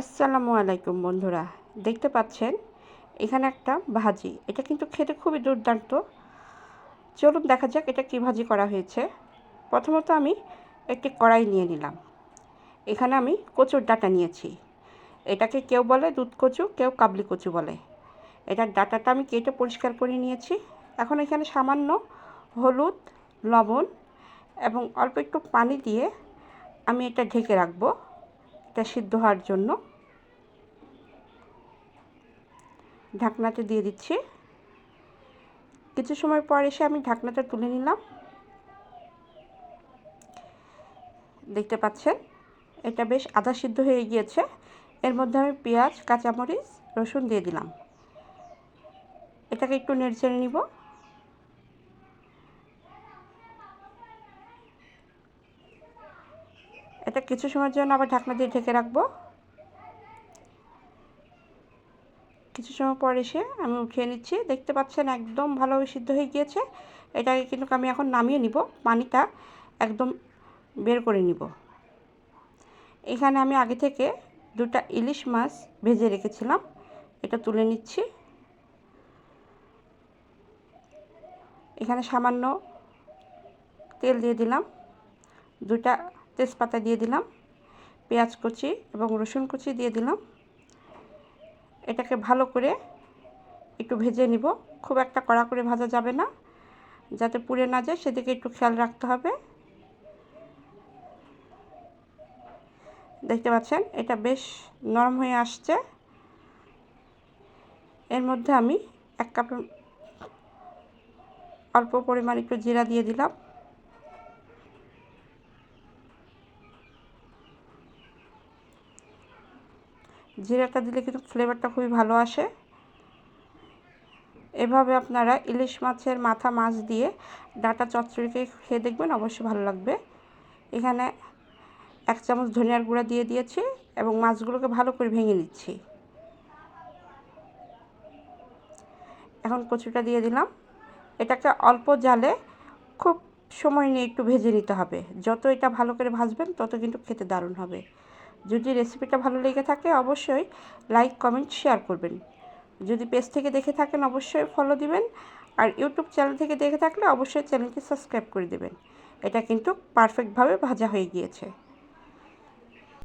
আসসালামু আলাইকুম বন্ধুরা, দেখতে পাচ্ছেন? এখানে একটা ভাজি, এটা কিন্তু খেতে খুবই দুর্দান্ত। চলুন দেখা যাক এটা কী ভাজি করা হয়েছে। প্রথমত আমি একটি কড়াই নিয়ে নিলাম। এখানে আমি কচুর ডাটা নিয়েছি। এটাকে কেউ বলে দুধ কচু, কেউ কাবলি কচু বলে। এটার ডাটাটা আমি কেটে পরিষ্কার করে নিয়েছি। এখন এখানে সামান্য হলুদ, লবণ এবং অল্প একটু পানি দিয়ে আমি এটা ঢেকে রাখব। এটা সিদ্ধ হওয়ার জন্য। ঢাকনাতে দিয়ে দিচ্ছি। কিছু সময় পর এসে আমি ঢাকনাটা তুলে নিলাম। দেখতে পাচ্ছেন, এটা বেশ আধা সিদ্ধ হয়ে গিয়েছে। এর মধ্যে আমি পেঁয়াজ, কাঁচামরিচ, রসুন দিয়ে দিলাম। এটাকে একটু নেড়ে নিব। এটা কিছু সময়ের জন্য আবার ঢাকনা দিয়ে ঢেকে রাখব। কিছু সময় পর এসে আমি উঠিয়ে নিচ্ছি। দেখতে পাচ্ছেন একদম ভালোভাবে সিদ্ধ হয়ে গিয়েছে। এটাকে কিন্তু আমি এখন নামিয়ে নিব, পানিটা একদম বের করে নিব। এখানে আমি আগে থেকে দুটা ইলিশ মাছ ভেজে রেখেছিলাম। এটা তুলে নিচ্ছি। এখানে সামান্য তেল দিয়ে দিলাম। দুটা তেজপাতা দিয়ে দিলাম। পেঁয়াজ কুচি এবং রসুন কুচি দিয়ে দিলাম। এটাকে ভালো করে একটু ভেজে নিব। খুব একটা কড়া করে ভাজা যাবে না। যাতে পুড়ে না যায়, সেদিকে একটু খেয়াল রাখতে হবে। দেখতে পাচ্ছেন, এটা বেশ নরম হয়ে আসছে। এর মধ্যে আমি এক কাপ অল্প পরিমাণ একটু জিরা দিয়ে দিলাম। জিরাটা দিলে কিন্তু ফ্লেভারটা খুবই ভালো আসে। এভাবে আপনারা ইলিশ মাছের মাথা মাছ দিয়ে ডাটা চচ্চড়িকে খেয়ে দেখবেন, অবশ্যই ভালো লাগবে। এখানে এক চামচ ধনিয়ার গুঁড়া দিয়ে দিয়েছি এবং মাছগুলোকে ভালো করে ভেঙে নিচ্ছি। এখন কচুটা দিয়ে দিলাম। এটাকে অল্প জালে খুব সময় নিয়ে একটু ভেজে নিতে হবে। যত এটা ভালো করে ভাজবেন, তত কিন্তু খেতে দারুণ হবে। যদি রেসিপিটা ভালো লেগে থাকে, অবশ্যই লাইক কমেন্ট শেয়ার করবেন। যদি পেজ থেকে দেখে থাকেন, অবশ্যই ফলো দিবেন। আর ইউটিউব চ্যানেল থেকে দেখে থাকলে, অবশ্যই চ্যানেলটি সাবস্ক্রাইব করে দেবেন। এটা কিন্তু পারফেক্টভাবে ভাজা হয়ে গিয়েছে।